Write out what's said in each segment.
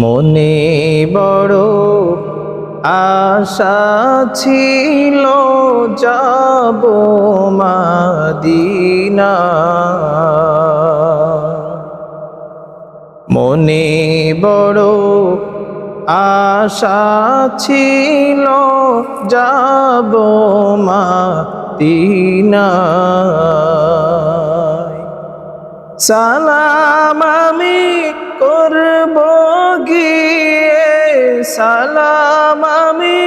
মনে বড় আশা ছিল, যাব মাদিনা। মনে বড় আশা ছিল, যাব মাদিনা। সালাম আমি করব সালাম আমি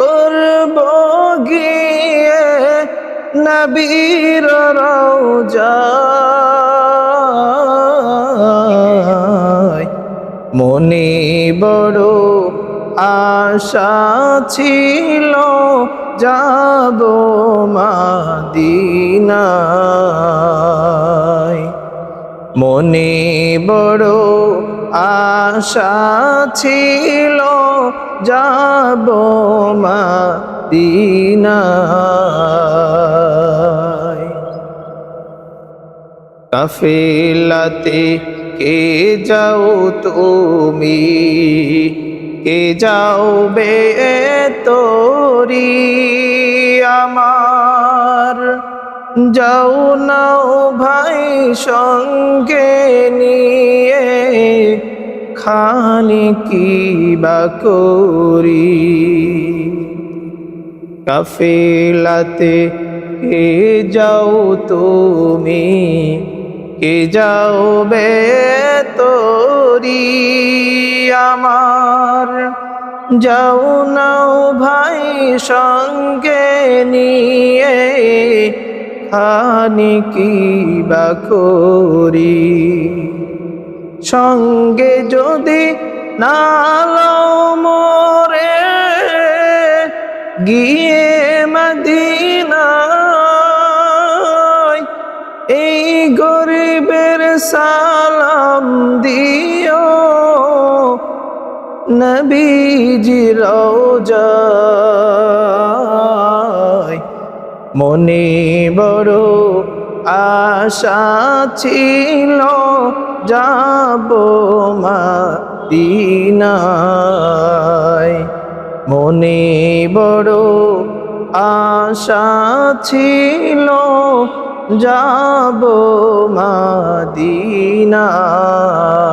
করব গিয়ে নবীর রওজায় মনে বড় আশা ছিল যাব মাদিনায়। মনে বড় আশা ছিল, যাব মাদিনায়। কাফেলাতে কে যাও তুমি? কে যাও বে তোরি আমার? যাও নাও ভাই সঙ্গে নিয়ে খানি কি বা করি? কাফেলাতে কে যাও তুমি? কে যাও বে তোরি আমার? যাও নাও ভাই সঙ্গে নিয়ে খানি কি বা করি? সঙ্গে যদি নালাও মোরে, গিয়ে মদিনায় এই গরিবের সালাম দিও। নবীজি রওজায় মনে বড় আশা ছিল যাব মাদিনায়। মনে বড় আশা ছিল যাব মাদিনায়।